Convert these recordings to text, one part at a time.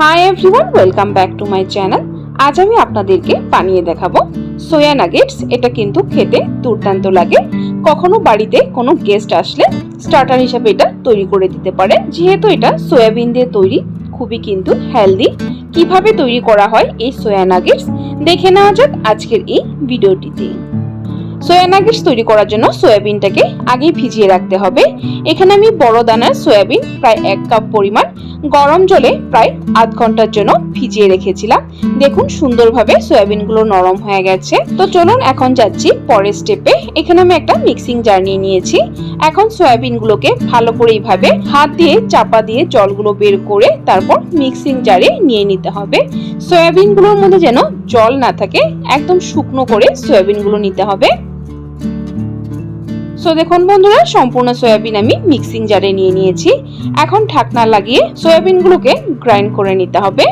Hi everyone welcome back to my channel আজ আমি আপনাদেরকে বানিয়ে দেখাবো সোয়া নাগেটস এটা কিন্তু খেতে দুর্দান্ত লাগে। কখনো বাড়িতে কোনো গেস্ট আসলে স্টার্টার হিসাবে এটা তৈরি করে দিতে পারে। যেহেতু এটা সয়াবিন দিয়ে তৈরি, খুবই কিন্তু হেলদি কীভাবে তৈরি করা হয় এই সোয়া নাগেটস দেখে নেওয়া যাক আজকের এই ভিডিওটিতে। সোয়া নাগেটস তৈরি করার জন্য সয়াবিনটাকে আগেই ভিজিয়ে রাখতে হবে। এখানে আমি বড় দানার সয়াবিন, প্রায় এক কাপ পরিমাণ গরম জলে প্রায় আধ ঘণ্টার জন্য ভিজিয়ে রেখেছিলাম। দেখুন সুন্দরভাবে সয়াবিনগুলো নরম হয়ে গেছে। তো চলুন এখন যাচ্ছি পরের স্টেপে এখানে আমি একটা মিক্সিং জার নিয়ে নিয়েছি। এখন সয়াবিনগুলোকে ভালো করে এইভাবে হাত দিয়ে চাপা দিয়ে জলগুলো বের করে তারপর মিক্সিং জারে নিয়ে নিতে হবে। সয়াবিনগুলোর মধ্যে যেন জল না থাকে, একদম শুকনো করে সয়াবিনগুলো নিতে হবে। সো দেখুন বন্ধুরা, সম্পূর্ণ সয়াবিন আমি মিক্সিং জারে নিয়ে নিয়েছি। এখন ঢাকনা লাগিয়ে সয়াবিনগুলোকে গ্রাইন্ড করে নিতে হবে।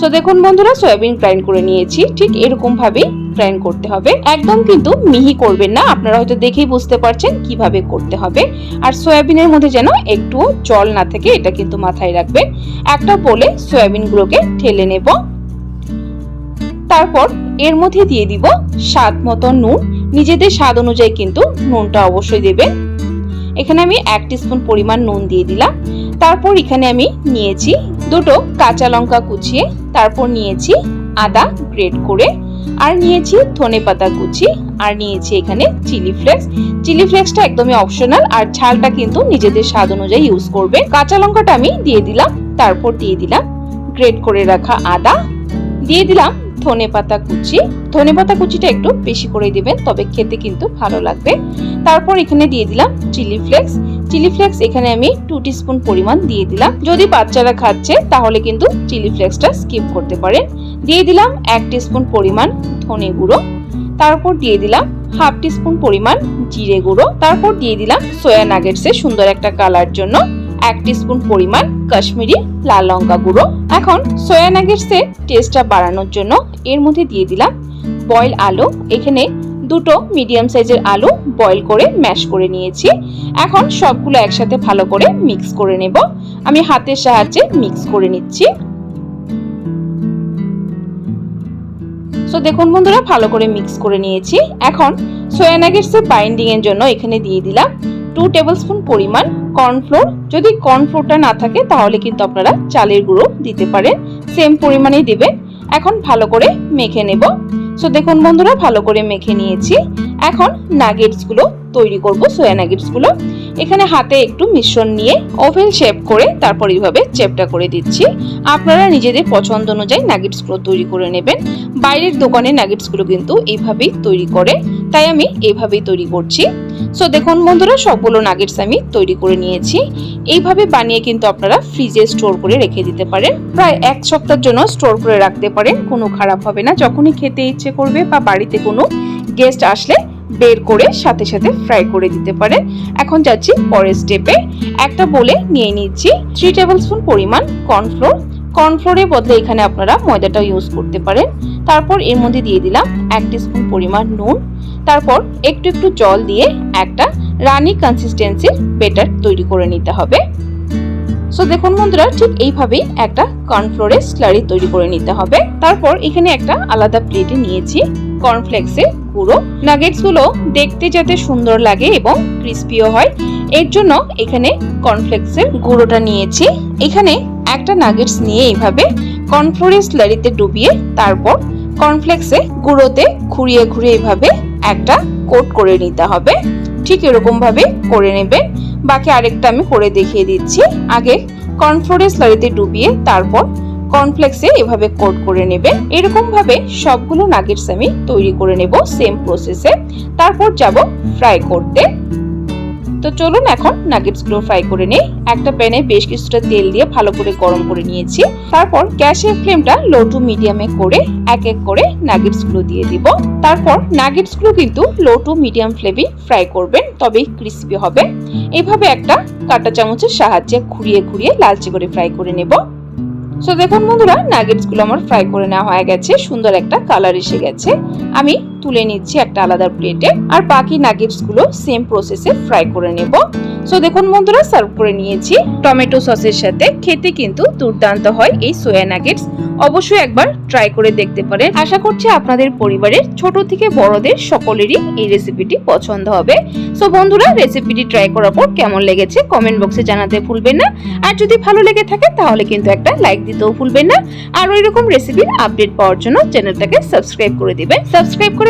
সো দেখুন বন্ধুরা, সয়াবিন গ্রাইন্ড করে নিয়েছি। ঠিক এরকম ভাবেই গ্রাইন্ড করতে হবে। একদম কিন্তু মিহি করবেন না, আপনারা হয়তো দেখেই বুঝতে পারছেন কীভাবে করতে হবে। আর সয়াবিনের মধ্যে যেন একটু জল না থাকে, এটা কিন্তু মাথায় রাখবেন। একটা বলে সয়াবিনগুলোকে ঠেলে নেব। তারপর এর মধ্যে দিয়ে দিব স্বাদ মতো নুন। নিজেদের স্বাদ অনুযায়ী কিন্তু নুনটা অবশ্যই দেবেন এখানে আমি এক স্পুন পরিমাণ নুন দিয়ে দিলাম। তারপর এখানে আমি নিয়েছি দুটো কাঁচা লঙ্কা কুচিয়ে, তারপর নিয়েছি আদা গ্রেট করে, আর নিয়েছি ধনে পাতা কুচি, আর নিয়েছি এখানে চিলি ফ্লেক্স। চিলি ফ্লেক্সটা একদমই অপশনাল, আর ঝালটা কিন্তু নিজেদের স্বাদ অনুযায়ী ইউজ করবে। কাঁচা লঙ্কাটা আমি দিয়ে দিলাম, তারপর দিয়ে দিলাম গ্রেট করে রাখা আদা। দিয়ে দিলাম ধনে পাতা কুচি ধনে পাতা কুচিটা একটু বেশি করে দিবেন, তবে খেতে কিন্তু ভালো লাগবে। তারপর এখানে দিয়ে দিলাম চিলি ফ্লেক্স। চিলি ফ্লেক্স এখানে আমি টু স্পুন পরিমাণ দিয়ে দিলাম। যদি বাচ্চারা খাচ্ছে, তাহলে কিন্তু চিলি ফ্লেক্সটা স্কিপ করতে পারেন। দিয়ে দিলাম এক স্পুন পরিমাণ ধনে গুঁড়ো। তারপর দিয়ে দিলাম হাফ স্পুন পরিমাণ জিরে গুঁড়ো। তারপর দিয়ে দিলাম সোয়া নাগেটসের সুন্দর একটা কালার জন্য এক স্পুন পরিমাণ কাশ্মীরি লাল লঙ্কা গুঁড়ো। এখন সোয়া নাগেটসের টেস্টটা বাড়ানোর জন্য এর মধ্যে দিয়ে দিলাম বয়েল আলু। এখানে দুটো মিডিয়াম সাইজের আলু বয়েল করে ম্যাশ করে নিয়েছি। এখন সবগুলো একসাথে ভালো করে মিক্স করে নেব। আমি হাতের সাহায্যে মিক্স করে নিচ্ছি। সো দেখুন বন্ধুরা, ভালো করে মিক্স করে নিয়েছি। এখন সোয়া নাগেটসের বাইন্ডিং এর জন্য এখানে দিয়ে দিলাম টু টেবিল স্পুন পরিমাণ কর্নফ্লোর যদি কর্নফ্লোরটা না থাকে, তাহলে কিন্তু আপনারা চালের গুঁড়ো দিতে পারেন। সেম পরিমাণেই দেবেন। এখন ভালো করে মেখে নেব। সো দেখুন বন্ধুরা, ভালো করে মেখে নিয়েছি। এখন নাগেটসগুলো তৈরি করব সোয়া নাগেটসগুলো এখানে হাতে একটু মিশ্রণ নিয়ে ওভেন শেপ করে তারপর এইভাবে চেপটা করে দিচ্ছি। আপনারা নিজেদের পছন্দ অনুযায়ী নাগেটসগুলো তৈরি করে নেবেন। বাইরের দোকানে নাগেটসগুলো কিন্তু এইভাবেই তৈরি করে। তাই আমি এইভাবেই তৈরি করছি। সো দেখুন বন্ধুরা, সবগুলো নাগেটস আমি তৈরি করে নিয়েছি। এইভাবে বানিয়ে কিন্তু আপনারা ফ্রিজে স্টোর করে রেখে দিতে পারেন। প্রায় এক সপ্তাহের জন্য স্টোর করে রাখতে পারেন, কোনো খারাপ হবে না। যখনই খেতে ইচ্ছে করবে বা বাড়িতে কোনো গেস্ট আসলে বের করে সাথে সাথে ফ্রাই করে দিতে পারেন। এখন যাচ্ছি পরের স্টেপে একটা বলে নিয়ে নিচ্ছি থ্রি টেবিল স্পুন পরিমাণ কর্নফ্লোর কর্নফ্লোরের বদলে এখানে আপনারা ময়দাটা ইউজ করতে পারেন। তারপর এর মধ্যে দিয়ে দিলাম এক স্পুন পরিমাণ নুন। তারপর একটু একটু জল দিয়ে একটা রানি কনসিস্টেন্সির বেটার তৈরি করে নিতে হবে। সো দেখুন বন্ধুরা, ঠিক এইভাবেই একটা কর্নফ্লোরের স্লারি তৈরি করে নিতে হবে। তারপর এখানে একটা আলাদা প্লেটে নিয়েছি কর্নফ্লেক্সের গুঁড়ো। নাগেটসগুলো দেখতে যাতে সুন্দর লাগে এবং ক্রিস্পিও হয়, এর জন্য এখানে কর্নফ্লেক্সের গুঁড়োটা নিয়েছি। এখানে একটা নাগেটস নিয়ে এইভাবে কর্নফ্লোরের স্লারিতে ডুবিয়ে তারপর কর্নফ্লেক্সে গুঁড়োতে ঘুরিয়ে ঘুরিয়ে এইভাবে একটা কোট করে নিতে হবে। ঠিক এরকম ভাবে করে নেবেন। বাকি আরেকটা আমি করে দেখিয়ে দিচ্ছি। আগে কর্নফ্লোরের স্লারিতে ডুবিয়ে তারপর কর্নফ্লেক্সে এভাবে কোট করে নেবে এরকম ভাবে সবগুলো নাগেটস আমি তৈরি করে নেব সেম প্রসেসে। তারপর যাব ফ্রাই করতে। তো চলুন এখন নাগেটসগুলো ফ্রাই করে নিই। একটা প্যানে বেশ কিছুটা তেল দিয়ে ভালো করে গরম করে নিয়েছি। তারপর গ্যাসের ফ্লেমটা লো টু মিডিয়ামে করে এক এক করে নাগেটসগুলো দিয়ে দিব। তারপর নাগেটসগুলো কিন্তু লো টু মিডিয়াম ফ্লেমে ফ্রাই করবেন, তবেই ক্রিস্পি হবে। এভাবে একটা কাঁটা চামচের সাহায্যে ঘুরিয়ে ঘুরিয়ে লালচে করে ফ্রাই করে নেব। সো দেখুন বন্ধুরা নাগেটসগুলো আমার ফ্রাই করে নেওয়া হয়ে গেছে। সুন্দর একটা কালার এসে গেছে। আমি তুলে নিচ্ছি একটা আলাদা প্লেটে আর বাকি নাগেটসগুলো সেম প্রসেসে ফ্রাই করে নেব। সো দেখুন বন্ধুরা সার্ভ করে নিয়েছি। টমেটো সসের সাথে খেতে কিন্তু দুর্দান্ত হয় এই সোয়া নাগেটস অবশ্যই একবার ট্রাই করে দেখতে পারেন। আশা করছি আপনাদের পরিবারের ছোট থেকে বড়দের সকলেরই এই রেসিপিটি পছন্দ হবে। সো বন্ধুরা রেসিপিটি ট্রাই করার পর কেমন লেগেছে কমেন্ট বক্সে জানাতে ভুলবেন না। আর যদি ভালো লেগে থাকে, তাহলে কিন্তু একটা লাইক দিতেও ভুলবেন না। আর ওই রকম রেসিপির আপডেট পাওয়ার জন্য চ্যানেলটাকে সাবস্ক্রাইব করে দিবেন। সাবস্ক্রাইব করে